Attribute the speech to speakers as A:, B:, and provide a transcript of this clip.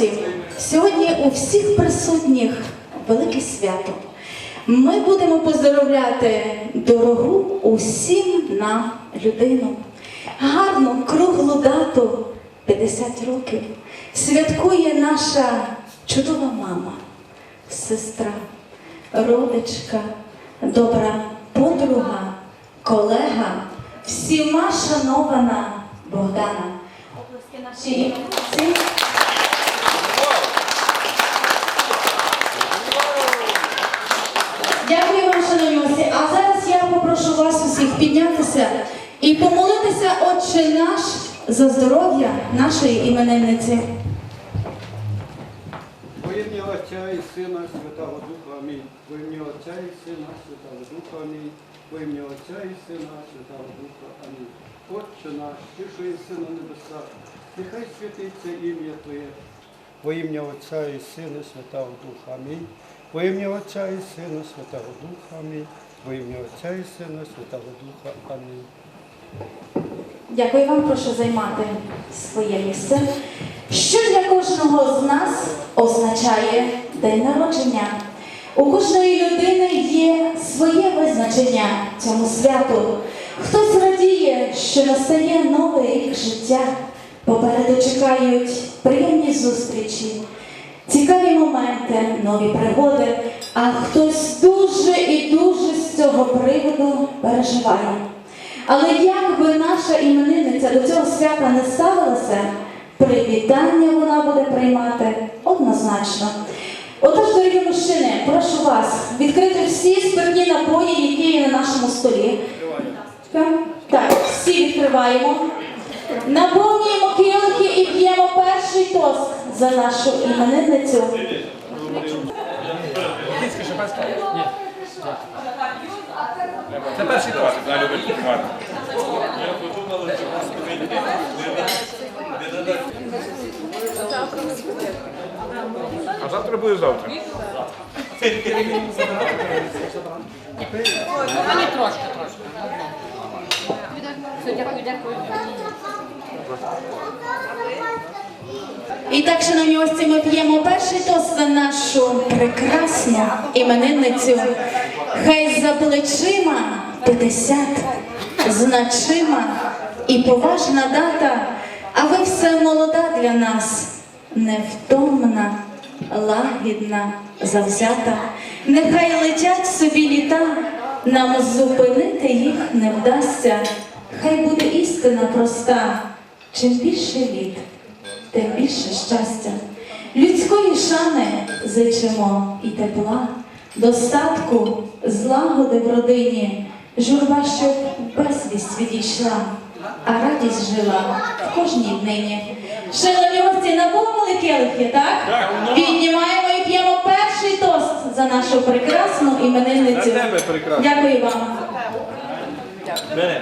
A: гості, сьогодні у всіх присутніх велике свято. Ми будемо поздоровляти дорогу усім нам людину. Гарну круглу дату 50 років святкує наша чудова мама, сестра, родичка, добра подруга, колега, всіма шанована Богдана. Оплески нашій Дякую вам, шановні гості. А зараз я попрошу вас усіх піднятися і помолитися, Отче наш, за здоров'я нашої іменинниці.
B: Во ім'я Отця і Сина Святого Духа Амінь. Во ім'я Отця і Сина Святого Духа Амінь. Во ім'я Отця і Сина Святого Духа Амінь. Отче наш, що єси на небесах, нехай святиться ім'я Твоє. Во ім'я Отця і Сина Святого Духа Амінь. Во ім'я Отця і Сина Святого Духа Амінь. Во ім'я Отця і Сина Святого Духа Амінь.
A: Дякую вам, прошу займати своє місце. Що для кожного з нас означає день народження? У кожної людини є своє визначення цьому святу. Хтось радіє, що настає новий рік життя. Попереду чекають приємні зустрічі, цікаві моменти, нові пригоди, а хтось дуже і дуже з цього приводу переживає. Але як би наша іменинниця до цього свята не ставилася, привітання вона буде приймати однозначно. Отож, дорогі мужчини, прошу вас відкрити всі спиртні напої, які є на нашому столі. Так, всі відкриваємо. Наповнюємо за нашу іменинницю.
C: Це перший тост.
D: Вона любить кухати.
C: А завтра буде завтра.
E: Мені трошки, трошки. Все, дякую, дякую.
A: І так, шановні гості, ми п'ємо перший тост за нашу прекрасну іменинницю. Хай за плечима 50 значима і поважна дата, а ви все молода для нас, невтомна, лагідна, завзята. Нехай летять собі літа, нам зупинити їх не вдасться. Хай буде істина проста, чим більше літ тим більше щастя. Людської шани зичимо і тепла, достатку, злагоди в родині, журба, щоб безвість відійшла, а радість жила в кожній днині. Шановні гості, наповнили келихи, так? Піднімаємо і п'ємо перший тост за нашу прекрасну іменинницю. Дякую вам.
C: Бери.